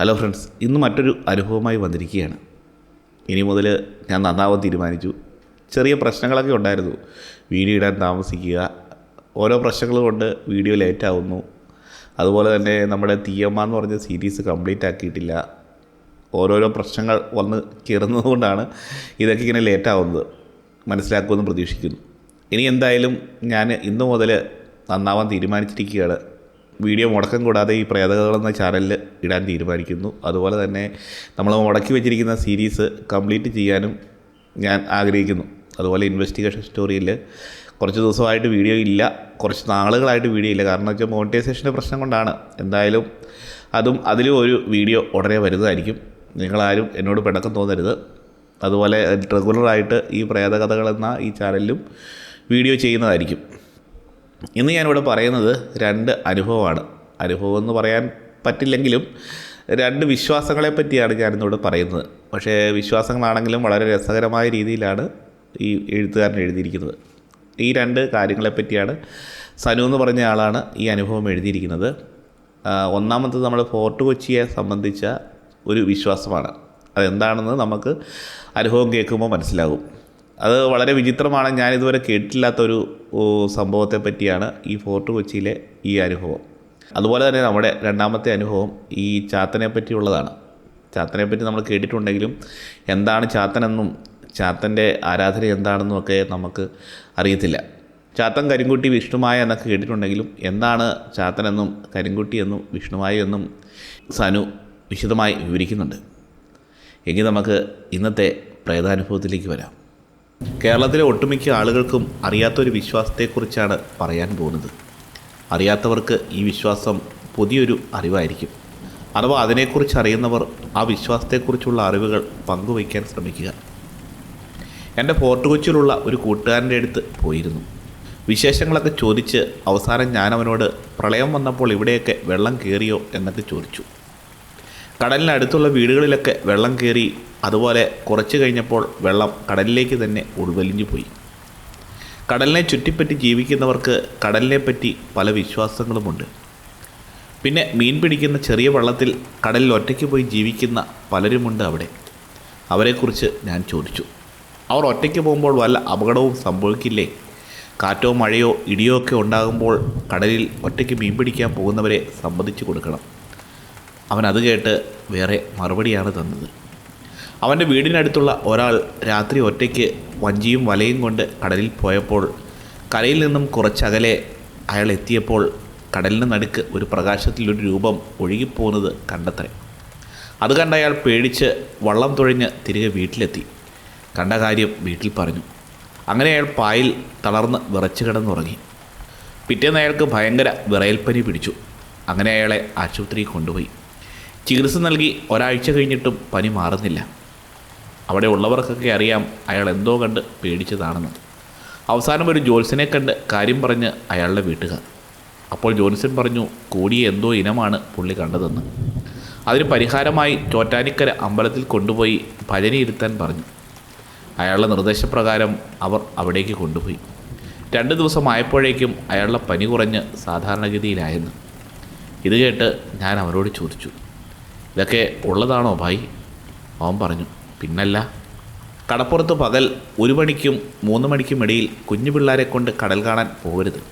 Hello friends ഇന്ന് മറ്റൊരു അനുഭവമായി വന്നിരിക്കുകയാണ്. ഇനി മുതൽ ഞാൻ നന്നാവാൻ തീരുമാനിച്ചു. ചെറിയ പ്രശ്നങ്ങളൊക്കെ ഉണ്ടായിരുന്നു. വീഡിയോ ഇടാൻ താമസിക്കുക. ഓരോ പ്രശ്നങ്ങൾ കൊണ്ട് വീഡിയോ ലേറ്റാവുന്നു അതുപോലെ തന്നെ നമ്മുടെ തീയമ്മ എന്ന് പറഞ്ഞ സീരീസ് കംപ്ലീറ്റ് ആക്കിയിട്ടില്ല. ഓരോരോ പ്രശ്നങ്ങൾ വന്ന് കയറുന്നതുകൊണ്ടാണ് ഇതൊക്കെ ഇങ്ങനെ ലേറ്റാവുന്നത് മനസ്സിലാക്കുമെന്ന് പ്രതീക്ഷിക്കുന്നു. ഇനി എന്തായാലും ഞാൻ ഇന്ന് മുതൽ നന്നാവാൻ തീരുമാനിച്ചിരിക്കുകയാണ്. വീഡിയോ മുടക്കം കൂടാതെ ഈ പ്രേതകൾ എന്ന ചാനലിൽ ഇടാൻ തീരുമാനിക്കുന്നു. അതുപോലെ തന്നെ നമ്മൾ മുടക്കി വെച്ചിരിക്കുന്ന സീരീസ് കംപ്ലീറ്റ് ചെയ്യാനും ഞാൻ ആഗ്രഹിക്കുന്നു. അതുപോലെ ഇൻവെസ്റ്റിഗേഷൻ സ്റ്റോറിയിൽ കുറച്ച് ദിവസമായിട്ട് വീഡിയോ ഇല്ല. കുറച്ച് നാളുകളായിട്ട് വീഡിയോ ഇല്ല. കാരണം വെച്ചാൽ മോണിറ്റൈസേഷന്റെ പ്രശ്നം കൊണ്ടാണ്. എന്തായാലും അതും അതിലും ഒരു വീഡിയോ ഉടനെ വരുന്നതായിരിക്കും. നിങ്ങളാരും എന്നോട് പിണക്കം തോന്നരുത്. അതുപോലെ റെഗുലറായിട്ട് ഈ പ്രേതകഥകൾ എന്ന ഈ ചാനലിലും വീഡിയോ ചെയ്യുന്നതായിരിക്കും. ഇന്ന് ഞാനിവിടെ പറയുന്നത് രണ്ട് അനുഭവമാണ്. അനുഭവം എന്ന് പറയാൻ പറ്റില്ലെങ്കിലും രണ്ട് വിശ്വാസങ്ങളെ പറ്റിയാണ് ഞാനിന്നിവിടെ പറയുന്നത്. പക്ഷേ വിശ്വാസങ്ങളാണെങ്കിലും വളരെ രസകരമായ രീതിയിലാണ് ഈ എഴുത്തുകാരൻ എഴുതിയിരിക്കുന്നത്. ഈ രണ്ട് കാര്യങ്ങളെ പറ്റിയാണ് സനു എന്ന് പറഞ്ഞ ആളാണ് ഈ അനുഭവം എഴുതിയിരിക്കുന്നത്. ഒന്നാമത്തത് നമ്മൾ ഫോർട്ട് കൊച്ചിയെ സംബന്ധിച്ച ഒരു വിശ്വാസമാണ്. അതെന്താണെന്ന് നമുക്ക് അനുഭവം കേൾക്കുമ്പോൾ മനസ്സിലാകും. അത് വളരെ വിചിത്രമാണ്. ഞാൻ ഇതുവരെ കേട്ടിട്ടില്ലാത്തൊരു സംഭവത്തെ പറ്റിയാണ് ഈ ഫോർട്ട് കൊച്ചിയിലെ ഈ അനുഭവം. അതുപോലെ തന്നെ നമ്മുടെ രണ്ടാമത്തെ അനുഭവം ഈ ചാത്തനെ പറ്റിയുള്ളതാണ്. ചാത്തനെ പറ്റി നമ്മൾ കേട്ടിട്ടുണ്ടെങ്കിലും എന്താണ് ചാത്തനെന്നും ചാത്തന്റെ ആരാധന എന്താണെന്നും ഒക്കെ നമുക്ക് അറിയത്തില്ല. ചാത്തൻ കരിങ്കുട്ടി വിഷ്ണുമായ എന്നൊക്കെ കേട്ടിട്ടുണ്ടെങ്കിലും എന്താണ് ചാത്തനെന്നും കരിങ്കുട്ടി എന്നും വിഷ്ണുമായ എന്നും സനു വിശദമായി വിവരിക്കുന്നുണ്ട്. എങ്കിൽ നമുക്ക് ഇന്നത്തെ പ്രേതാനുഭവത്തിലേക്ക് വരാം. കേരളത്തിലെ ഒട്ടുമിക്ക ആളുകൾക്കും അറിയാത്തൊരു വിശ്വാസത്തെക്കുറിച്ചാണ് പറയാൻ പോകുന്നത്. അറിയാത്തവർക്ക് ഈ വിശ്വാസം പുതിയൊരു അറിവായിരിക്കും. അഥവാ അതിനെക്കുറിച്ച് അറിയുന്നവർ ആ വിശ്വാസത്തെക്കുറിച്ചുള്ള അറിവുകൾ പങ്കുവയ്ക്കാൻ ശ്രമിക്കുക. എന്റെ ഫോർട്ട് കൊച്ചിയിലുള്ള ഒരു കൂട്ടുകാരന്റെ അടുത്ത് പോയിരുന്നു. വിശേഷങ്ങളൊക്കെ ചോദിച്ച് അവസാനം ഞാൻ അവനോട് പ്രളയം വന്നപ്പോൾ ഇവിടെയൊക്കെ വെള്ളം കയറിയോ? എന്നൊക്കെ ചോദിച്ചു. കടലിനടുത്തുള്ള വീടുകളിലൊക്കെ വെള്ളം കയറി അതുപോലെ കുറച്ച് കഴിഞ്ഞപ്പോൾ വെള്ളം കടലിലേക്ക് തന്നെ ഉൾവലിഞ്ഞു പോയി. കടലിനെ ചുറ്റിപ്പറ്റി ജീവിക്കുന്നവർക്ക് കടലിനെ പറ്റി പല വിശ്വാസങ്ങളുമുണ്ട്. പിന്നെ മീൻ പിടിക്കുന്ന ചെറിയ വള്ളത്തിൽ കടലിൽ ഒറ്റയ്ക്ക് പോയി ജീവിക്കുന്ന പലരുമുണ്ട് അവിടെ. അവരെക്കുറിച്ച് ഞാൻ ചോദിച്ചു. അവർ ഒറ്റയ്ക്ക് പോകുമ്പോൾ വല്ല അപകടവും സംഭവിക്കില്ലേ? കാറ്റോ മഴയോ ഇടിയോ ഒക്കെ ഉണ്ടാകുമ്പോൾ കടലിൽ ഒറ്റയ്ക്ക് മീൻ പിടിക്കാൻ പോകുന്നവരെ സമ്മതിച്ചു കൊടുക്കണം. അവൻ അത് കേട്ട് വേറെ മറുപടിയാണ് തന്നത്. അവന്റെ വീടിനടുത്തുള്ള ഒരാൾ രാത്രി ഒറ്റയ്ക്ക് വഞ്ചിയും വലയും കൊണ്ട് കടലിൽ പോയപ്പോൾ കരയിൽ നിന്നും കുറച്ചകലെ അയാൾ എത്തിയപ്പോൾ കടലിന് നടുക്ക് ഒരു പ്രകാശത്തിലൊരു രൂപം ഒഴുകിപ്പോകുന്നത് കണ്ടത്രേ. അത് കണ്ട അയാൾ പേടിച്ച് വള്ളം തുഴഞ്ഞ് തിരികെ വീട്ടിലെത്തി. കണ്ട കാര്യം വീട്ടിൽ പറഞ്ഞു. അങ്ങനെ അയാൾ പായിൽ തളർന്ന് വിറച്ചു കിടന്നുറങ്ങി. പിറ്റേന്ന് അയാൾക്ക് ഭയങ്കര വിറയൽപ്പനി പിടിച്ചു. അങ്ങനെ അയാളെ ആശുപത്രിയിൽ കൊണ്ടുപോയി. ചികിത്സ നൽകി ഒരാഴ്ച കഴിഞ്ഞിട്ടും പനി മാറുന്നില്ല. അവിടെ ഉള്ളവർക്കൊക്കെ അറിയാം അയാൾ എന്തോ കണ്ട് പേടിച്ചതാണെന്ന്. അവസാനം ഒരു ജോൽസിനെ കണ്ട് കാര്യം പറഞ്ഞ് അയാളുടെ വീട്ടുകാർ. അപ്പോൾ ജോൺസൺ പറഞ്ഞു കൂടിയ എന്തോ ഇനമാണ് പുള്ളി കണ്ടതെന്ന്. അതിന് പരിഹാരമായി ചോറ്റാനിക്കര അമ്പലത്തിൽ കൊണ്ടുപോയി ഭജന ഇരുത്താൻ പറഞ്ഞു. അയാളുടെ നിർദ്ദേശപ്രകാരം അവർ അവിടേക്ക് കൊണ്ടുപോയി. രണ്ട് ദിവസമായപ്പോഴേക്കും അയാളുടെ പനി കുറഞ്ഞ് സാധാരണഗതിയിലായെന്ന്. ഇത് കേട്ട് ഞാൻ അവരോട് ചോദിച്ചു ഇതൊക്കെ ഉള്ളതാണോ ഭായി? അവൻ പറഞ്ഞു പിന്നല്ല. കടപ്പുറത്ത് പകൽ ഒരു മണിക്കും മൂന്ന് മണിക്കും ഇടയിൽ കുഞ്ഞു പിള്ളേരെ കൊണ്ട് കടൽ കാണാൻ പോകരുത്.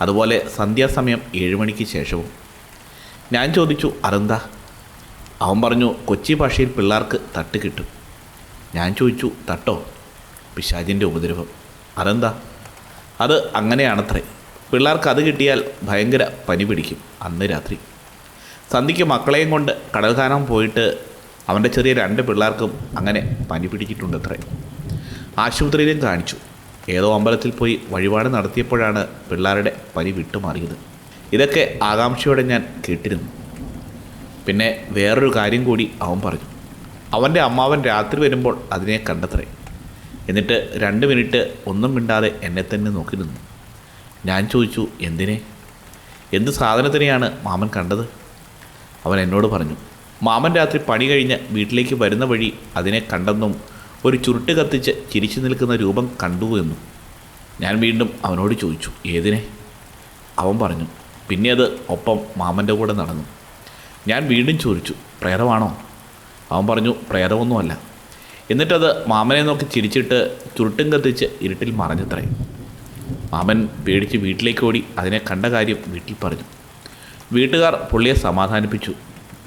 അതുപോലെ സന്ധ്യാസമയം ഏഴ് മണിക്ക് ശേഷവും. ഞാൻ ചോദിച്ചു അതെന്താ? അവൻ പറഞ്ഞു കൊച്ചി ഭാഷയിൽ പിള്ളേർക്ക് തട്ട് കിട്ടും. ഞാൻ ചോദിച്ചു തട്ടോ? പിശാചിന്റെ ഉപദ്രവം. അതെന്താ? അത് അങ്ങനെയാണത്രേ. പിള്ളേർക്ക് അത് കിട്ടിയാൽ ഭയങ്കര പനി പിടിക്കും അന്ന് രാത്രി. സന്ധ്യയ്ക്ക് മക്കളെയും കൊണ്ട് കടൽ കാണാൻ പോയിട്ട് അവന്റെ ചെറിയ രണ്ട് പിള്ളേർക്കും അങ്ങനെ പനി പിടിച്ചിട്ടുണ്ട് അത്രേ ആശുപത്രിയിലും കാണിച്ചു. ഏതോ അമ്പലത്തിൽ പോയി വഴിപാട് നടത്തിയപ്പോഴാണ് പിള്ളേരുടെ പനി വിട്ടുമാറിയത്. ഇതൊക്കെ ആകാംക്ഷയോടെ ഞാൻ കേട്ടിരുന്നു. പിന്നെ വേറൊരു കാര്യം കൂടി അവൻ പറഞ്ഞു. അവന്റെ അമ്മാവൻ രാത്രി വരുമ്പോൾ അതിനെ കണ്ടത്രേ. എന്നിട്ട് രണ്ട് മിനിറ്റ് ഒന്നും മിണ്ടാതെ എന്നെ തന്നെ നോക്കി നിന്നു. ഞാൻ ചോദിച്ചു എന്തിനെ? എന്ത് സാധനത്തിനെയാണ് മാമൻ കണ്ടത്? അവൻ എന്നോട് പറഞ്ഞു മാമൻ രാത്രി പണി കഴിഞ്ഞ് വീട്ടിലേക്ക് വരുന്ന വഴി അതിനെ കണ്ടെന്നും ഒരു ചുരുട്ട് കത്തിച്ച് ചിരിച്ചു നിൽക്കുന്ന രൂപം കണ്ടു എന്നും. ഞാൻ വീണ്ടും അവനോട് ചോദിച്ചു ഏതിനെ? അവൻ പറഞ്ഞു പിന്നെ അത് ഒപ്പം മാമന്റെ കൂടെ നടന്നു. ഞാൻ വീണ്ടും ചോദിച്ചു പ്രേതമാണോ? അവൻ പറഞ്ഞു പ്രേതമൊന്നുമല്ല. എന്നിട്ടത് മാമനെ നോക്കി ചിരിച്ചിട്ട് ചുരുട്ടും കത്തിച്ച് ഇരുട്ടിൽ മറഞ്ഞത്രേ. മാമൻ പേടിച്ച് വീട്ടിലേക്ക് ഓടി അതിനെ കണ്ട കാര്യം വീട്ടിൽ പറഞ്ഞു. വീട്ടുകാർ പുള്ളിയെ സമാധാനിപ്പിച്ചു.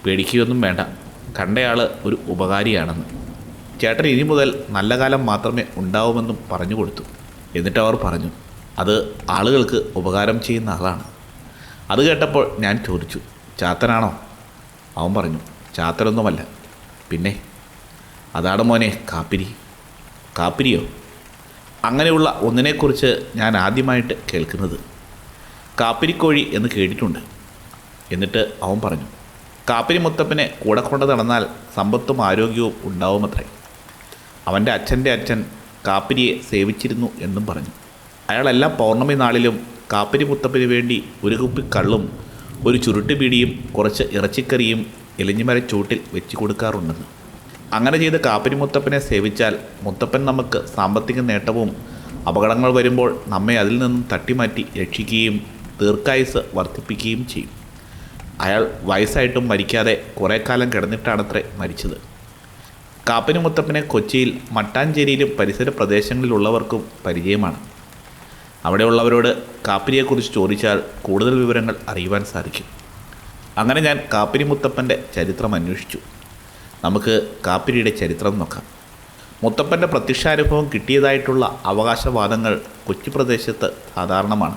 പേടിക്കുകയൊന്നും വേണ്ട. കണ്ടയാൾ ഒരു ഉപകാരിയാണെന്ന്. ചേട്ടൻ ഇനി മുതൽ നല്ല കാലം മാത്രമേ ഉണ്ടാവുമെന്നും പറഞ്ഞു കൊടുത്തു. എന്നിട്ട് അവർ പറഞ്ഞു അത് ആളുകൾക്ക് ഉപകാരം ചെയ്യുന്ന ആളാണ്. അത് കേട്ടപ്പോൾ ഞാൻ ചോദിച്ചു ചാത്തനാണോ? അവൻ പറഞ്ഞു ചാത്തനൊന്നുമല്ല. പിന്നെ അതാണ് മോനെ കാപ്പിരി. കാപ്പിരിയോ? അങ്ങനെയുള്ള ഒന്നിനെക്കുറിച്ച് ഞാൻ ആദ്യമായിട്ട് കേൾക്കുന്നത്. കാപ്പിരിക്കോഴി എന്ന് കേട്ടിട്ടുണ്ട്. എന്നിട്ട് അവൻ പറഞ്ഞു കാപ്പിരി മുത്തപ്പനെ കൂടെ കൊണ്ട് നടന്നാൽ സമ്പത്തും ആരോഗ്യവും ഉണ്ടാവുമത്രേ. അവന്റെ അച്ഛന്റെ അച്ഛൻ കാപ്പിരിയെ സേവിച്ചിരുന്നു എന്നും പറഞ്ഞു. അയാളെല്ലാ പൗർണമി നാളിലും കാപ്പിരി മുത്തപ്പന് വേണ്ടി ഒരു കുപ്പി കള്ളും ഒരു ചുരുട്ട് പീടിയും കുറച്ച് ഇറച്ചിക്കറിയും എലിഞ്ഞിമര ചൂട്ടിൽ വെച്ച് കൊടുക്കാറുണ്ടെന്ന്. അങ്ങനെ ചെയ്ത് കാപ്പിരി മുത്തപ്പനെ സേവിച്ചാൽ മുത്തപ്പൻ നമുക്ക് സാമ്പത്തിക നേട്ടവും അപകടങ്ങൾ വരുമ്പോൾ നമ്മെ അതിൽ നിന്നും തട്ടിമാറ്റി രക്ഷിക്കുകയും ദീർഘായുസ് വർദ്ധിപ്പിക്കുകയും ചെയ്യും. അയാൾ വയസ്സായിട്ടും മരിക്കാതെ കുറേ കാലം കിടന്നിട്ടാണത്രേ മരിച്ചത്. കാപ്പന് മുത്തപ്പനെ കൊച്ചിയിൽ മട്ടാഞ്ചേരിയിലും പരിസര പ്രദേശങ്ങളിലുള്ളവർക്കും പരിചയമാണ്. അവിടെയുള്ളവരോട് കാപ്പിരിയെക്കുറിച്ച് ചോദിച്ചാൽ കൂടുതൽ വിവരങ്ങൾ അറിയുവാൻ സാധിക്കും. അങ്ങനെ ഞാൻ കാപ്പിരി മുത്തപ്പന്റെ ചരിത്രം അന്വേഷിച്ചു. നമുക്ക് കാപ്പിരിയുടെ ചരിത്രം നോക്കാം. മുത്തപ്പന്റെ പ്രത്യക്ഷാനുഭവം കിട്ടിയതായിട്ടുള്ള അവകാശവാദങ്ങൾ കൊച്ചി പ്രദേശത്ത് സാധാരണമാണ്.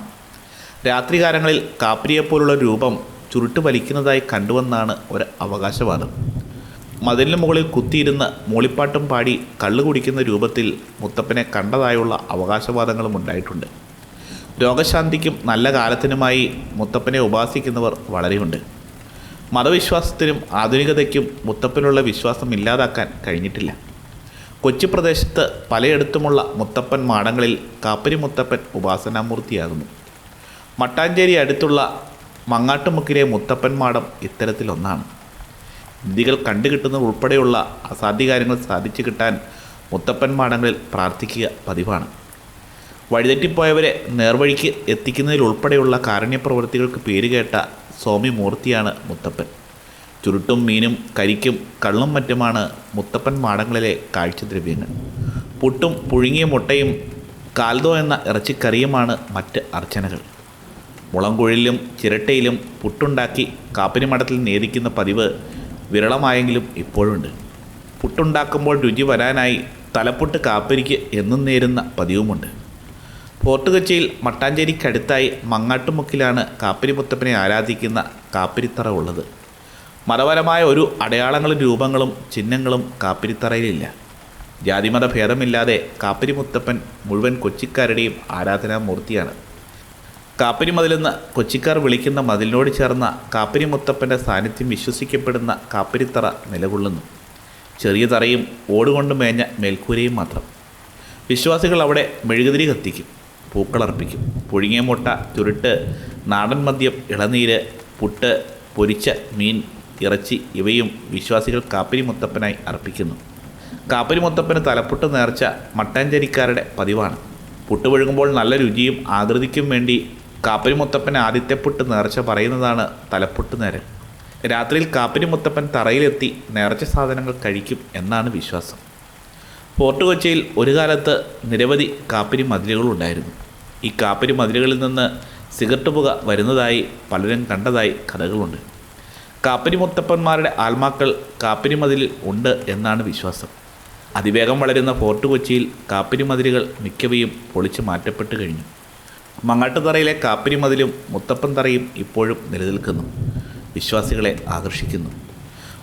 രാത്രികാലങ്ങളിൽ കാപ്പിരിയെപ്പോലുള്ള രൂപം ചുരുട്ട് വലിക്കുന്നതായി കണ്ടുവെന്നാണ് ഒരു അവകാശവാദം. മതിലിന് മുകളിൽ കുത്തിയിരുന്ന് മൂളിപ്പാട്ടും പാടി കള്ളു കുടിക്കുന്ന രൂപത്തിൽ മുത്തപ്പനെ കണ്ടതായുള്ള അവകാശവാദങ്ങളും ഉണ്ടായിട്ടുണ്ട്. രോഗശാന്തിക്കും നല്ല കാലത്തിനുമായി മുത്തപ്പനെ ഉപാസിക്കുന്നവർ വളരെയുണ്ട്. മതവിശ്വാസത്തിനും ആധുനികതയ്ക്കും മുത്തപ്പനുള്ള വിശ്വാസം ഇല്ലാതാക്കാൻ കഴിഞ്ഞിട്ടില്ല. കൊച്ചി പ്രദേശത്ത് പലയിടത്തുമുള്ള മുത്തപ്പൻ മാടങ്ങളിൽ കാപ്പരി മുത്തപ്പൻ ഉപാസനാമൂർത്തിയാകുന്നു. മട്ടാഞ്ചേരി അടുത്തുള്ള മങ്ങാട്ടുമുക്കിലെ മുത്തപ്പൻ മാടം ഇത്തരത്തിലൊന്നാണ്. ഇന്ത്യകൾ കണ്ടുകിട്ടുന്നത് ഉൾപ്പെടെയുള്ള അസാധ്യകാര്യങ്ങൾ സാധിച്ചു കിട്ടാൻ മുത്തപ്പൻ മാടങ്ങളിൽ പ്രാർത്ഥിക്കുക പതിവാണ്. വഴിതെറ്റിപ്പോയവരെ നേർവഴിക്ക് എത്തിക്കുന്നതിൽ എത്തിക്കുന്നതിലുൾപ്പെടെയുള്ള കാരുണ്യപ്രവൃത്തികൾക്ക് പേരുകേട്ട സ്വാമി മൂർത്തിയാണ് മുത്തപ്പൻ. ചുരുട്ടും മീനും കരിക്കും കള്ളും മറ്റുമാണ് മുത്തപ്പൻ മാടങ്ങളിലെ കാഴ്ചദ്രവ്യങ്ങൾ. പുട്ടും പുഴുങ്ങിയ മുട്ടയും കാൽദോ എന്ന ഇറച്ചിക്കറിയുമാണ് മറ്റ് അർച്ചനകൾ. മുളംകുഴലിലും ചിരട്ടയിലും പുട്ടുണ്ടാക്കി കാപ്പിനി മഠത്തിൽ നേദിക്കുന്ന പതിവ് വിരളമായെങ്കിലും ഇപ്പോഴുണ്ട്. പുട്ടുണ്ടാക്കുമ്പോൾ രുചി വരാനായി തലപ്പുട്ട് കാപ്പിരിക്ക് എന്നും നേരുന്ന പതിവുമുണ്ട്. ഫോർട്ട് കൊച്ചിയിൽ മട്ടാഞ്ചേരിക്കടുത്തായി മങ്ങാട്ടുമുക്കിലാണ് കാപ്പിരി മുത്തപ്പനെ ആരാധിക്കുന്ന കാപ്പിരിത്തറ ഉള്ളത്. മതപരമായ ഒരു അടയാളങ്ങളും രൂപങ്ങളും ചിഹ്നങ്ങളും കാപ്പിരിത്തറയിലില്ല. ജാതിമത ഭേദമില്ലാതെ കാപ്പിരി മുത്തപ്പൻ മുഴുവൻ കൊച്ചിക്കാരുടെയും ആരാധനാമൂർത്തിയാണ്. കാപ്പിരി മതിലെന്ന് കൊച്ചിക്കാർ വിളിക്കുന്ന മതിലിനോട് ചേർന്ന കാപ്പിരി മുത്തപ്പന്റെ സാന്നിധ്യം വിശ്വസിക്കപ്പെടുന്ന കാപ്പിരിത്തറ നിലകൊള്ളുന്നു. ചെറിയ തറയും ഓടുകൊണ്ട് മേഞ്ഞ മേൽക്കൂരയും മാത്രം. വിശ്വാസികൾ അവിടെ മെഴുകുതിരി കത്തിക്കും പൂക്കളർപ്പിക്കും പുഴുങ്ങിയ മുട്ട ചുരുട്ട് നാടൻ മദ്യം ഇളനീര് പുട്ട് പൊരിച്ച മീൻ ഇറച്ചി ഇവയും വിശ്വാസികൾ കാപ്പിരി മുത്തപ്പനായി അർപ്പിക്കുന്നു. കാപ്പിരി മുത്തപ്പന് തലപ്പുട്ട് നേർച്ച മട്ടാഞ്ചേരിക്കാരുടെ പതിവാണ്. പുട്ട് പുഴുങ്ങുമ്പോൾ നല്ല രുചിയും ആകൃതിക്കും വേണ്ടി കാപ്പിരി മുത്തപ്പൻ ആദ്യത്തെ പുട്ട് നേർച്ച പറയുന്നതാണ് തലപ്പുട്ട് നേരം രാത്രിയിൽ കാപ്പരി മുത്തപ്പൻ തറയിലെത്തി നേർച്ച സാധനങ്ങൾ കഴിക്കും എന്നാണ് വിശ്വാസം. ഫോർട്ട് കൊച്ചിയിൽ ഒരു കാലത്ത് നിരവധി കാപ്പരി മതിലുകളുണ്ടായിരുന്നു. ഈ കാപ്പരി മതിലുകളിൽ നിന്ന് സിഗരറ്റ് പുക വരുന്നതായി പലരും കണ്ടതായി കഥകളുണ്ട്. കാപ്പരി മുത്തപ്പന്മാരുടെ ആത്മാക്കൾ കാപ്പരി മതിലിൽ ഉണ്ട് എന്നാണ് വിശ്വാസം. അതിവേഗം വളരുന്ന ഫോർട്ട് കൊച്ചിയിൽ കാപ്പരി മതിലുകൾ മിക്കവയും പൊളിച്ച് മാറ്റപ്പെട്ട് കഴിഞ്ഞു. മങ്ങാട്ടുതറയിലെ കാപ്പിരി മതിലും മുത്തപ്പൻ തറയും ഇപ്പോഴും നിലനിൽക്കുന്നു. വിശ്വാസികളെ ആകർഷിക്കുന്നു.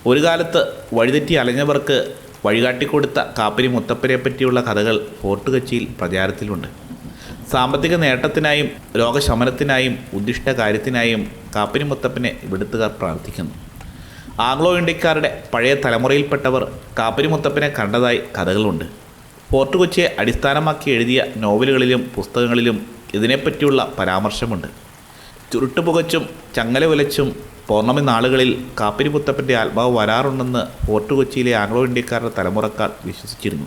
ഒരു കാലത്ത് വഴിതെറ്റി അലഞ്ഞവർക്ക് വഴികാട്ടിക്കൊടുത്ത കാപ്പിരി മുത്തപ്പനെ പറ്റിയുള്ള കഥകൾ ഫോർട്ട് കൊച്ചിയിൽ പ്രചാരത്തിലുണ്ട്. സാമ്പത്തിക നേട്ടത്തിനായും രോഗശമനത്തിനായും ഉദ്ദിഷ്ട കാര്യത്തിനായും കാപ്പിരി മുത്തപ്പനെ ഇവിടുത്തുകാർ പ്രാർത്ഥിക്കുന്നു. ആംഗ്ലോ ഇന്ത്യക്കാരുടെ പഴയ തലമുറയിൽപ്പെട്ടവർ കാപ്പിരി മുത്തപ്പനെ കണ്ടതായി കഥകളുണ്ട്. ഫോർട്ട് കൊച്ചിയെ അടിസ്ഥാനമാക്കി എഴുതിയ നോവലുകളിലും പുസ്തകങ്ങളിലും ഇതിനെപ്പറ്റിയുള്ള പരാമർശമുണ്ട്. ചുരുട്ടുപുകച്ചും ചങ്ങല ഉലച്ചും പൗർണമി നാളുകളിൽ കാപ്പിരി മുത്തപ്പന്റെ ആത്മാവ് വരാറുണ്ടെന്ന് ഫോർട്ട് കൊച്ചിയിലെ ആംഗ്ലോ ഇന്ത്യക്കാരുടെ തലമുറക്കാർ വിശ്വസിച്ചിരുന്നു.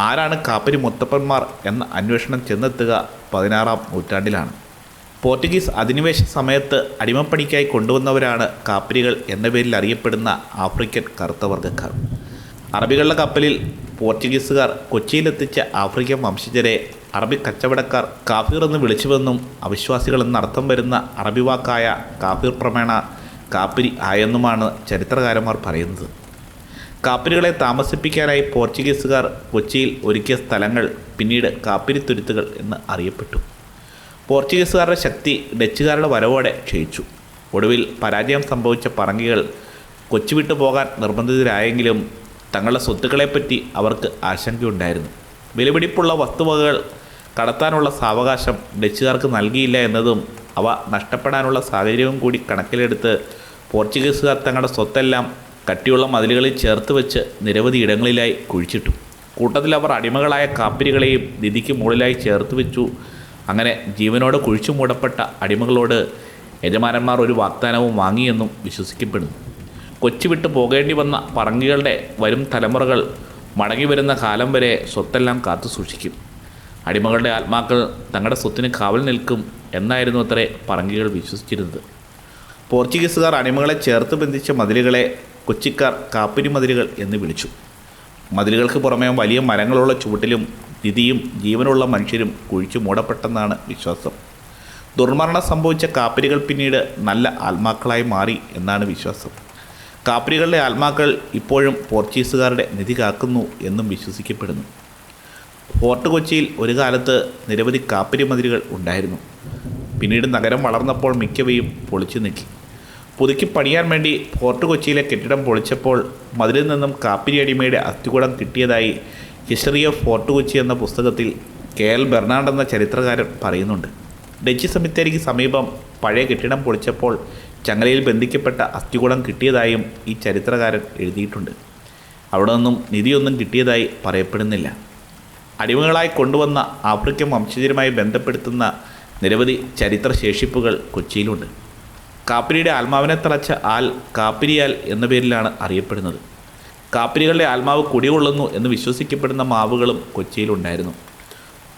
ആരാണ് കാപ്പിരി മുത്തപ്പന്മാർ എന്ന അന്വേഷണം ചെന്നെത്തുക പതിനാറാം നൂറ്റാണ്ടിലാണ്. പോർച്ചുഗീസ് അധിനിവേശ സമയത്ത് അടിമപ്പണിക്കായി കൊണ്ടുവന്നവരാണ് കാപ്പിരികൾ എന്ന പേരിൽ അറിയപ്പെടുന്ന ആഫ്രിക്കൻ കറുത്ത വർഗക്കാർ. അറബികളുടെ കപ്പലിൽ പോർച്ചുഗീസുകാർ കൊച്ചിയിലെത്തിച്ച ആഫ്രിക്കൻ വംശജരെ അറബി കച്ചവടക്കാർ കാഫീർ എന്ന് വിളിച്ചുവെന്നും അവിശ്വാസികൾ എന്നർത്ഥം വരുന്ന അറബി വാക്കായ കാഫീർ പ്രമേണ കാപ്പിരി ആയെന്നുമാണ് ചരിത്രകാരന്മാർ പറയുന്നത്. കാപ്പിരികളെ താമസിപ്പിക്കാനായി പോർച്ചുഗീസുകാർ കൊച്ചിയിൽ ഒരുക്കിയ സ്ഥലങ്ങൾ പിന്നീട് കാപ്പിരി തുരുത്തുകൾ എന്ന് അറിയപ്പെട്ടു. പോർച്ചുഗീസുകാരുടെ ശക്തി ഡച്ചുകാരുടെ വരവോടെ ക്ഷയിച്ചു. ഒടുവിൽ പരാജയം സംഭവിച്ച പറങ്കികൾ കൊച്ചി വിട്ടു പോകാൻ നിർബന്ധിതരായെങ്കിലും തങ്ങളുടെ സ്വത്തുക്കളെപ്പറ്റി അവർക്ക് ആശങ്കയുണ്ടായിരുന്നു. വിലപിടിപ്പുള്ള വസ്തുവകകൾ കടത്താനുള്ള സാവകാശം ഡച്ചുകാർക്ക് നൽകിയില്ല എന്നതും അവ നഷ്ടപ്പെടാനുള്ള സാഹചര്യവും കൂടി കണക്കിലെടുത്ത് പോർച്ചുഗീസുകാർ തങ്ങളുടെ സ്വത്തെല്ലാം കട്ടിയുള്ള മതിലുകളിൽ ചേർത്ത് വെച്ച് നിരവധി ഇടങ്ങളിലായി കുഴിച്ചിട്ടു. കൂട്ടത്തിൽ അവർ അടിമകളായ കാപ്പിരികളെയും നിധിക്ക് മുകളിലായി ചേർത്ത് വെച്ചു. അങ്ങനെ ജീവനോട് കുഴിച്ചു മൂടപ്പെട്ട അടിമകളോട് യജമാനന്മാർ ഒരു വാഗ്ദാനവും വാങ്ങിയെന്നും വിശ്വസിക്കപ്പെടുന്നു. കൊച്ചി വിട്ട് പോകേണ്ടി വന്ന പറങ്കികളുടെ വരും തലമുറകൾ മടങ്ങി വരുന്ന കാലം വരെ സ്വത്തെല്ലാം കാത്തു സൂക്ഷിക്കും. അടിമകളുടെ ആത്മാക്കൾ തങ്ങളുടെ സ്വത്തിന് കാവൽ നിൽക്കും എന്നായിരുന്നു അത്രേ പറങ്കികൾ വിശ്വസിച്ചിരുന്നത്. പോർച്ചുഗീസുകാർ അടിമകളെ ചേർത്ത് ബന്ധിച്ച മതിലുകളെ കൊച്ചിക്കാർ കാപ്പിരി മതിലുകൾ എന്ന് വിളിച്ചു. മതിലുകൾക്ക് പുറമെ വലിയ മരങ്ങളുള്ള ചുവട്ടിലും നിധിയും ജീവനുള്ള മനുഷ്യരും കുഴിച്ചു മൂടപ്പെട്ടെന്നാണ് വിശ്വാസം. ദുർമരണം സംഭവിച്ച കാപ്പിരികൾ പിന്നീട് നല്ല ആത്മാക്കളായി മാറി എന്നാണ് വിശ്വാസം. കാപ്പിരികളുടെ ആത്മാക്കൾ ഇപ്പോഴും പോർച്ചുഗീസുകാരുടെ നിധി കാക്കുന്നു എന്നും വിശ്വസിക്കപ്പെടുന്നു. ഫോർട്ട് കൊച്ചിയിൽ ഒരു കാലത്ത് നിരവധി കാപ്പിരി മതിലുകൾ ഉണ്ടായിരുന്നു. പിന്നീട് നഗരം വളർന്നപ്പോൾ മിക്കവയും പൊളിച്ചു നീക്കി. പുതുക്കി പണിയാൻ വേണ്ടി ഫോർട്ട് കൊച്ചിയിലെ കെട്ടിടം പൊളിച്ചപ്പോൾ മതിലിൽ നിന്നും കാപ്പിരി അടിമയുടെ അസ്ഥികൂടം കിട്ടിയതായി ഹിസ്റ്ററി ഓഫ് ഫോർട്ട് കൊച്ചി എന്ന പുസ്തകത്തിൽ കെ എൽ ബെർണാഡ് എന്ന ചരിത്രകാരൻ പറയുന്നുണ്ട്. ഡച്ച് സെമിത്തേരിക്ക് സമീപം പഴയ കെട്ടിടം പൊളിച്ചപ്പോൾ ചങ്ങലയിൽ ബന്ധിക്കപ്പെട്ട അസ്ഥികൂടം കിട്ടിയതായും ഈ ചരിത്രകാരൻ എഴുതിയിട്ടുണ്ട്. അവിടെ നിന്നും നിധിയൊന്നും കിട്ടിയതായി പറയപ്പെടുന്നില്ല. അടിമകളായി കൊണ്ടുവന്ന ആഫ്രിക്കൻ വംശജരുമായി ബന്ധപ്പെടുത്തുന്ന നിരവധി ചരിത്ര ശേഷിപ്പുകൾ കൊച്ചിയിലുണ്ട്. കാപ്പിരിയുടെ ആത്മാവിനെ തളച്ച ആൽ കാപ്പിരിയാൽ എന്ന പേരിലാണ് അറിയപ്പെടുന്നത്. കാപ്പിരികളുടെ ആത്മാവ് കുടികൊള്ളുന്നു എന്ന് വിശ്വസിക്കപ്പെടുന്ന മാവുകളും കൊച്ചിയിലുണ്ടായിരുന്നു.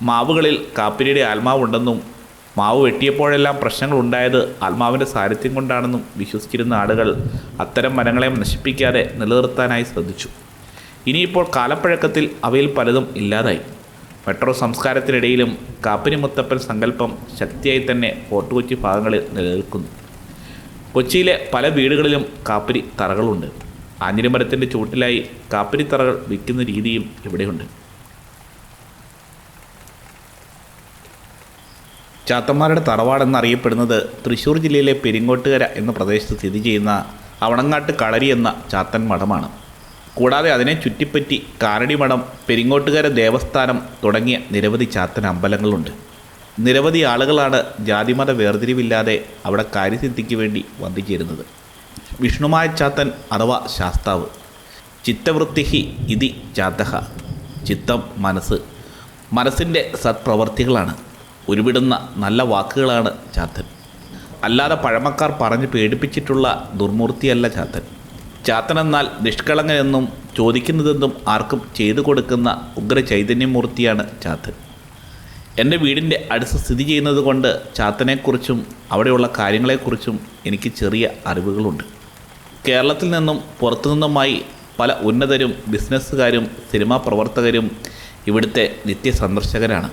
മാവുകളിൽ കാപ്പിരിയുടെ ആത്മാവുണ്ടെന്നും മാവ് വെട്ടിയപ്പോഴെല്ലാം പ്രശ്നങ്ങൾ ഉണ്ടായത് ആത്മാവിന്റെ സാരഥ്യം കൊണ്ടാണെന്നും വിശ്വസിച്ചിരുന്ന ആളുകൾ അത്തരം മരങ്ങളെ നശിപ്പിക്കാതെ നിലനിർത്താനായി ശ്രദ്ധിച്ചു. ഇനിയിപ്പോൾ കാലപ്പഴക്കത്തിൽ അവയിൽ പലതും ഇല്ലാതായി. മെട്രോ സംസ്കാരത്തിനിടയിലും കാപ്പിരി മുത്തപ്പൻ സങ്കല്പം ശക്തിയായി തന്നെ ഫോർട്ട് കൊച്ചി ഭാഗങ്ങളിൽ നിലനിൽക്കുന്നു. കൊച്ചിയിലെ പല വീടുകളിലും കാപ്പിരി തറകളുണ്ട്. ആഞ്ഞിലിമരത്തിന്റെ ചുവട്ടിലായി കാപ്പിരി തറകൾ വിൽക്കുന്ന രീതിയും ഇവിടെയുണ്ട്. ചാത്തന്മാരുടെ തറവാടെന്നറിയപ്പെടുന്നത് തൃശ്ശൂർ ജില്ലയിലെ പെരിങ്ങോട്ടുകര എന്ന പ്രദേശത്ത് സ്ഥിതി ചെയ്യുന്ന അവണങ്ങാട്ട് കളരി എന്ന ചാത്തൻ മഠമാണ്. കൂടാതെ അതിനെ ചുറ്റിപ്പറ്റി കാരടി മഠം പെരിങ്ങോട്ടുകര ദേവസ്ഥാനം തുടങ്ങിയ നിരവധി ചാത്തൻ അമ്പലങ്ങളുണ്ട്. നിരവധി ആളുകളാണ് ജാതിമത വേർതിരിവില്ലാതെ അവിടെ കാര്യസിദ്ധിക്ക് വേണ്ടി വന്നിച്ചേരുന്നത് വിഷ്ണുമായ ചാത്തൻ അഥവാ ശാസ്താവ്. ചിത്തവൃത്തിഹി ഇതി ചാത്തഹ. ചിത്തം മനസ്സ്. മനസ്സിന്റെ സത്പ്രവർത്തികളാണ്. ഉരുവിടുന്ന നല്ല വാക്കുകളാണ് ചാത്തൻ. അല്ലാതെ പഴമക്കാർ പറഞ്ഞ് പേടിപ്പിച്ചിട്ടുള്ള ദുർമൂർത്തിയല്ല ചാത്തൻ. ചാത്തൻ എന്നാൽ നിഷ്കളങ്കനെന്നും ചോദിക്കുന്നതെന്നും ആർക്കും ചെയ്തു കൊടുക്കുന്ന ഉഗ്ര ചൈതന്യമൂർത്തിയാണ് ചാത്തൻ. എന്റെ വീടിന്റെ അടുത്ത് സ്ഥിതി ചെയ്യുന്നത് കൊണ്ട് ചാത്തനെക്കുറിച്ചും അവിടെയുള്ള കാര്യങ്ങളെക്കുറിച്ചും എനിക്ക് ചെറിയ അറിവുകളുണ്ട്. കേരളത്തിൽ നിന്നും പുറത്തുനിന്നുമായി പല ഉന്നതരും ബിസിനസ്സുകാരും സിനിമാ പ്രവർത്തകരും ഇവിടുത്തെ നിത്യ സന്ദർശകരാണ്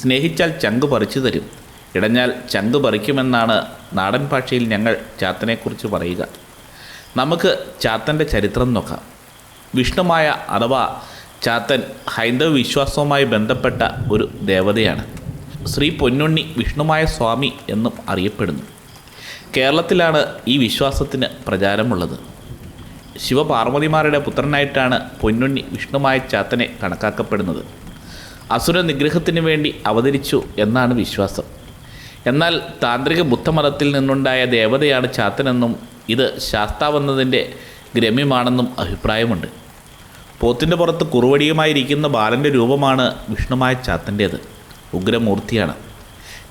സ്നേഹിച്ചാൽ ചങ്ക് പറിച്ചു തരും. ഇടഞ്ഞാൽ ചങ്ക് പറിക്കുമെന്നാണ് നാടൻ ഭാഷയിൽ ഞങ്ങൾ ചാത്തനെക്കുറിച്ച് പറയുക. നമുക്ക് ചാത്തന്റെ ചരിത്രം നോക്കാം. വിഷ്ണുമായ അഥവാ ചാത്തൻ ഹൈന്ദവ വിശ്വാസവുമായി ബന്ധപ്പെട്ട ഒരു ദേവതയാണ്. ശ്രീ പൊന്നുണ്ണി വിഷ്ണുമായ സ്വാമി എന്നും അറിയപ്പെടുന്നു. കേരളത്തിലാണ് ഈ വിശ്വാസത്തിന് പ്രചാരമുള്ളത്. ശിവപാർവതിമാരുടെ പുത്രനായിട്ടാണ് പൊന്നുണ്ണി വിഷ്ണുമായ ചാത്തനെ കണക്കാക്കപ്പെടുന്നത്. അസുര നിഗ്രഹത്തിന് വേണ്ടി അവതരിച്ചു എന്നാണ് വിശ്വാസം. എന്നാൽ താന്ത്രിക ബുദ്ധമതത്തിൽ നിന്നുണ്ടായ ദേവതയാണ് ചാത്തനെന്നും ഇത് ശാസ്താവെന്നതിന്റെ ഗ്രമ്യമാണെന്നും അഭിപ്രായമുണ്ട്. പോത്തിന്റെ പുറത്ത് കുറുവടിയുമായിരിക്കുന്ന ബാലന്റെ രൂപമാണ് വിഷ്ണുമായ ചാത്തന്റേത്. ഉഗ്രമൂർത്തിയാണ്.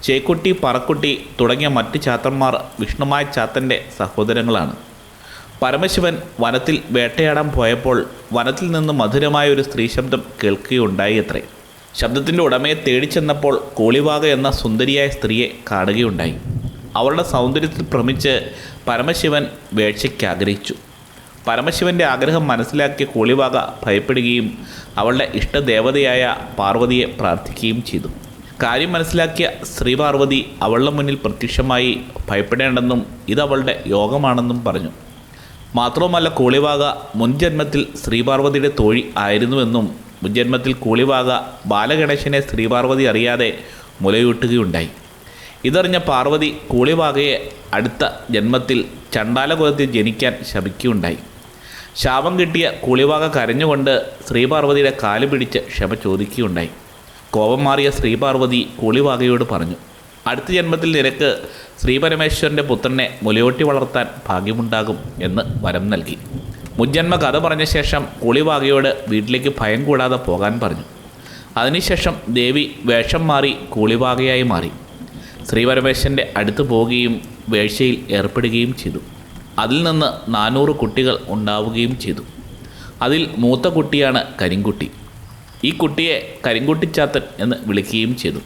ചേക്കുട്ടി പറക്കുട്ടി തുടങ്ങിയ മറ്റ് ചാത്തന്മാർ വിഷ്ണുമായ ചാത്തന്റെ സഹോദരങ്ങളാണ്. പരമശിവൻ വനത്തിൽ വേട്ടയാടാൻ പോയപ്പോൾ വനത്തിൽ നിന്ന് മധുരമായ ഒരു സ്ത്രീ ശബ്ദം കേൾക്കുകയുണ്ടായി അത്രേ ശബ്ദത്തിന്റെ ഉടമയെ തേടിച്ചെന്നപ്പോൾ കോളിവാക എന്ന സുന്ദരിയായ സ്ത്രീയെ കാണുകയുണ്ടായി. അവളുടെ സൗന്ദര്യത്തിൽ ഭ്രമിച്ച് പരമശിവൻ വേഴ്ചയ്ക്ക് ആഗ്രഹിച്ചു. പരമശിവന്റെ ആഗ്രഹം മനസ്സിലാക്കിയ കോളിവാക ഭയപ്പെടുകയും അവളുടെ ഇഷ്ടദേവതയായ പാർവതിയെ പ്രാർത്ഥിക്കുകയും ചെയ്തു. കാര്യം മനസ്സിലാക്കിയ ശ്രീപാർവതി അവളുടെ മുന്നിൽ പ്രത്യക്ഷമായി ഭയപ്പെടേണ്ടെന്നും ഇതവളുടെ യോഗമാണെന്നും പറഞ്ഞു. മാത്രവുമല്ല കൂളിവാക മുൻജന്മത്തിൽ ശ്രീപാർവതിയുടെ തോഴി ആയിരുന്നുവെന്നും മുൻജന്മത്തിൽ കൂളിവാക ബാലഗണേശനെ ശ്രീപാർവതി അറിയാതെ മുലയൂട്ടുകയുണ്ടായി. ഇതറിഞ്ഞ പാർവതി കൂളിവാകയെ അടുത്ത ജന്മത്തിൽ ചണ്ടാലകുലത്തിൽ ജനിക്കാൻ ശപിക്കുകയുണ്ടായി. ശാപം കിട്ടിയ കൂളിവാക കരഞ്ഞുകൊണ്ട് ശ്രീപാർവതിയുടെ കാൽ പിടിച്ച് ക്ഷമ ചോദിക്കുകയുണ്ടായി. കോപം മാറിയ ശ്രീപാർവതി കൂളിവാകയോട് പറഞ്ഞു അടുത്ത ജന്മത്തിൽ നിനക്ക് ശ്രീപരമേശ്വരന്റെ പുത്രനെ മുലയോട്ടി വളർത്താൻ ഭാഗ്യമുണ്ടാകും എന്ന് വരം നൽകി. മുജ്ജന്മ കഥ പറഞ്ഞ ശേഷം കൂളിവാകയോട് വീട്ടിലേക്ക് ഭയം കൂടാതെ പോകാൻ പറഞ്ഞു. അതിനുശേഷം ദേവി വേഷം മാറി കൂളിവാകയായി മാറി. ശ്രീപരമേശ്വരന്റെ അടുത്ത് പോവുകയും വേഴ്ചയിൽ ഏർപ്പെടുകയും ചെയ്തു. അതിൽ നിന്ന് നാനൂറ് കുട്ടികൾ ഉണ്ടാവുകയും ചെയ്തു. അതിൽ മൂത്ത കുട്ടിയാണ് കരിങ്കുട്ടി. ഈ കുട്ടിയെ കരിങ്കുട്ടിച്ചാത്തൻ എന്ന് വിളിക്കുകയും ചെയ്തു.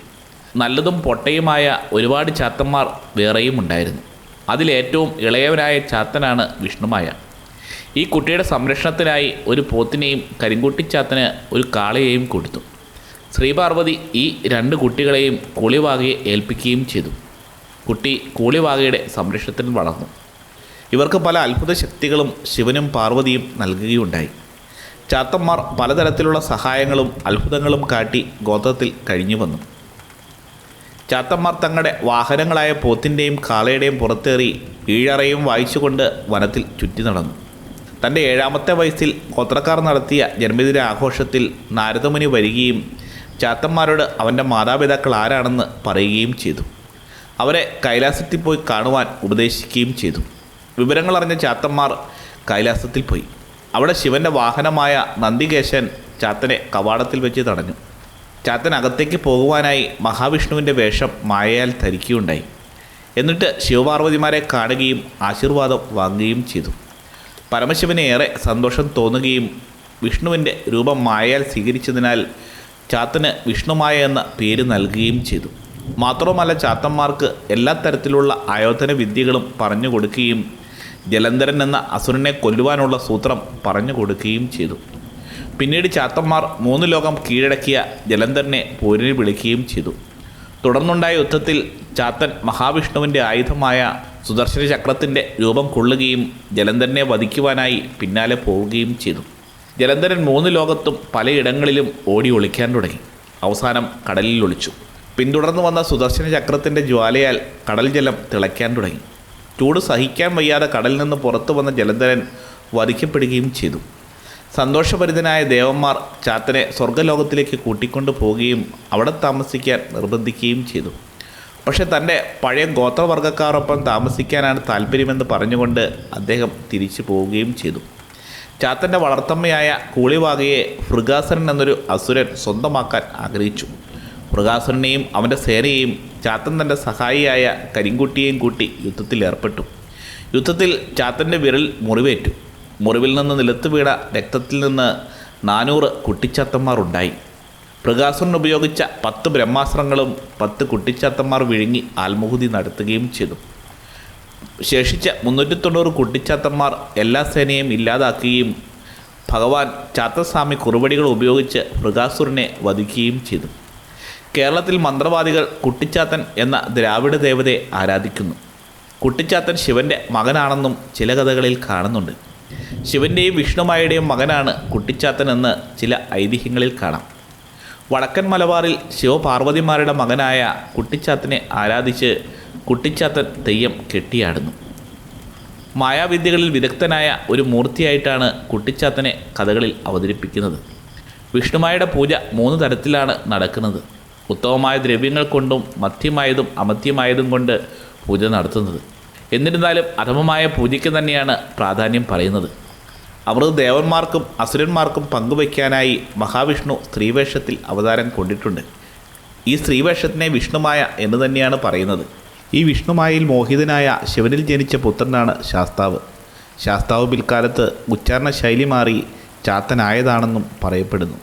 നല്ലതും പൊട്ടയുമായ ഒരുപാട് ചാത്തന്മാർ വേറെയും ഉണ്ടായിരുന്നു. അതിലേറ്റവും ഇളയവനായ ചാത്തനാണ് വിഷ്ണുമായ. ഈ കുട്ടിയുടെ സംരക്ഷണത്തിനായി ഒരു പോത്തിനെയും കരിങ്കുട്ടിച്ചാത്തന് ഒരു കാളയെയും കൊടുത്തു. ശ്രീപാർവതി ഈ രണ്ട് കുട്ടികളെയും കൂളിവാകയെ ഏൽപ്പിക്കുകയും ചെയ്തു. കുട്ടി കൂളിവാകയുടെ സംരക്ഷണത്തിൽ വളർന്നു. ഇവർക്ക് പല അത്ഭുത ശക്തികളും ശിവനും പാർവതിയും നൽകുകയുണ്ടായി. ചാത്തന്മാർ പലതരത്തിലുള്ള സഹായങ്ങളും അത്ഭുതങ്ങളും കാട്ടി ഗോത്രത്തിൽ കഴിഞ്ഞു വന്നു. ചാത്തന്മാർ തങ്ങളുടെ വാഹനങ്ങളായ പോത്തിന്റെയും കാളയുടെയും പുറത്തേറി ഈഴറയും വായിച്ചുകൊണ്ട് വനത്തിൽ ചുറ്റി നടന്നു. തന്റെ ഏഴാമത്തെ വയസ്സിൽ ഗോത്രക്കാർ നടത്തിയ ജന്മദിന ആഘോഷത്തിൽ നാരദമുനി വരികയും ചാത്തന്മാരോട് അവന്റെ മാതാപിതാക്കൾ ആരാണെന്ന് പറയുകയും ചെയ്തു. അവരെ കൈലാസത്തിൽ പോയി കാണുവാൻ ഉപദേശിക്കുകയും ചെയ്തു. വിവരങ്ങൾ അറിഞ്ഞ ചാത്തന്മാർ കൈലാസത്തിൽ പോയി. അവിടെ ശിവന്റെ വാഹനമായ നന്ദികേശൻ ചാത്തനെ കവാടത്തിൽ വെച്ച് തടഞ്ഞു. ചാത്തൻ അകത്തേക്ക് പോകുവാനായി മഹാവിഷ്ണുവിന്റെ വേഷം മായയാൽ ധരിക്കുകയുണ്ടായി. എന്നിട്ട് ശിവപാർവതിമാരെ കാണുകയും ആശീർവാദം വാങ്ങുകയും ചെയ്തു. പരമശിവന് ഏറെ സന്തോഷം തോന്നുകയും വിഷ്ണുവിന്റെ രൂപം മായയാൽ സ്വീകരിച്ചതിനാൽ ചാത്തന് വിഷ്ണുമായ എന്ന പേര് നൽകുകയും ചെയ്തു. മാത്രവുമല്ല ചാത്തന്മാർക്ക് എല്ലാ തരത്തിലുള്ള ആയോധന വിദ്യകളും പറഞ്ഞു കൊടുക്കുകയും ജലന്ധരൻ എന്ന അസുരനെ കൊല്ലുവാനുള്ള സൂത്രം പറഞ്ഞു കൊടുക്കുകയും ചെയ്തു. പിന്നീട് ചാത്തന്മാർ മൂന്ന് ലോകം കീഴടക്കിയ ജലന്ധരനെ പോരിന് വിളിക്കുകയും ചെയ്തു. തുടർന്നുണ്ടായ യുദ്ധത്തിൽ ചാത്തൻ മഹാവിഷ്ണുവിന്റെ ആയുധമായ സുദർശന ചക്രത്തിന്റെ രൂപം കൊള്ളുകയും ജലന്ധരനെ വധിക്കുവാനായി പിന്നാലെ പോവുകയും ചെയ്തു. ജലന്ധരൻ മൂന്ന് ലോകത്തും പലയിടങ്ങളിലും ഓടി ഒളിക്കാൻ തുടങ്ങി. അവസാനം കടലിൽ ഒളിച്ചു. പിന്തുടർന്നു വന്ന സുദർശന ചക്രത്തിന്റെ ജ്വാലയാൽ കടൽ ജലം തിളയ്ക്കാൻ തുടങ്ങി. ചൂട് സഹിക്കാൻ വയ്യാതെ കടലിൽ നിന്ന് പുറത്തു വന്ന ജലന്ധരൻ വധിക്കപ്പെടുകയും ചെയ്തു. സന്തോഷഭരിതനായ ദേവന്മാർ ചാത്തനെ സ്വർഗലോകത്തിലേക്ക് കൂട്ടിക്കൊണ്ടു പോവുകയും അവിടെ താമസിക്കാൻ നിർബന്ധിക്കുകയും ചെയ്തു. പക്ഷേ തന്റെ പഴയ ഗോത്രവർഗക്കാരൊപ്പം താമസിക്കാനാണ് താല്പര്യമെന്ന് പറഞ്ഞുകൊണ്ട് അദ്ദേഹം തിരിച്ചു പോവുകയും ചെയ്തു. ചാത്തന്റെ വളർത്തമ്മയായ കൂളിവാകയെ മൃഗാസുരൻ എന്നൊരു അസുരൻ സ്വന്തമാക്കാൻ ആഗ്രഹിച്ചു. മൃഗാസുരനെയും അവന്റെ സേനയെയും ചാത്തൻ തന്റെ സഹായിയായ കരിങ്കുട്ടിയെയും കൂട്ടി യുദ്ധത്തിൽ ഏർപ്പെട്ടു. യുദ്ധത്തിൽ ചാത്തന്റെ വിരൽ മുറിവേറ്റു. മുറിവിൽ നിന്ന് നിലത്ത് വീണ രക്തത്തിൽ നിന്ന് നാനൂറ് കുട്ടിച്ചാത്തന്മാർ ഉണ്ടായി. പ്രകാശൻ ഉപയോഗിച്ച പത്ത് ബ്രഹ്മാസ്ത്രങ്ങളും പത്ത് കുട്ടിച്ചാത്തന്മാർ വിഴുങ്ങി ആത്മഹുതി നടത്തുകയും ചെയ്തു. ശേഷിച്ച മുന്നൂറ്റി തൊണ്ണൂറ് കുട്ടിച്ചാത്തന്മാർ എല്ലാ സേനയും ഇല്ലാതാക്കുകയും ഭഗവാൻ ചാത്തസ്വാമി കുറുപടികൾ ഉപയോഗിച്ച് മൃഗാസുരനെ വധിക്കുകയും ചെയ്തു. കേരളത്തിൽ മന്ത്രവാദികൾ കുട്ടിച്ചാത്തൻ എന്ന ദ്രാവിഡ ദേവതയെ ആരാധിക്കുന്നു. കുട്ടിച്ചാത്തൻ ശിവന്റെ മകനാണെന്നും ചില കഥകളിൽ കാണുന്നുണ്ട്. ശിവന്റെയും വിഷ്ണുമായുടെയും മകനാണ് കുട്ടിച്ചാത്തൻ എന്ന് ചില ഐതിഹ്യങ്ങളിൽ കാണാം. വടക്കൻ മലബാറിൽ ശിവപാർവതിമാരുടെ മകനായ കുട്ടിച്ചാത്തനെ ആരാധിച്ച് കുട്ടിച്ചാത്തൻ തെയ്യം കെട്ടിയാടുന്നു. മായാവിദ്യകളിൽ വിദഗ്ധനായ ഒരു മൂർത്തിയായിട്ടാണ് കുട്ടിച്ചാത്തനെ കഥകളിൽ അവതരിപ്പിക്കുന്നത്. വിഷ്ണുമായുടെ പൂജ മൂന്ന് തരത്തിലാണ് നടക്കുന്നത്. ഉത്തമമായ ദ്രവ്യങ്ങൾ കൊണ്ടും മധ്യമായതും അമധ്യമായതും കൊണ്ട് പൂജ നടത്തുന്നത്. എന്നിരുന്നാലും അധമമായ പൂജയ്ക്ക് തന്നെയാണ് പ്രാധാന്യം പറയുന്നത്. അവർ ദേവന്മാർക്കും അസുരന്മാർക്കും പങ്കുവയ്ക്കാനായി മഹാവിഷ്ണു സ്ത്രീവേഷത്തിൽ അവതാരം കൊണ്ടിട്ടുണ്ട്. ഈ സ്ത്രീവേഷത്തിനെ വിഷ്ണുമായ എന്ന് തന്നെയാണ് പറയുന്നത്. ഈ വിഷ്ണുമായിൽ മോഹിതനായ ശിവനിൽ ജനിച്ച പുത്രനാണ് ശാസ്താവ്. ശാസ്താവ് പിൽക്കാലത്ത് ഉച്ചാരണ ശൈലി മാറി ചാത്തനായതാണെന്നും പറയപ്പെടുന്നു.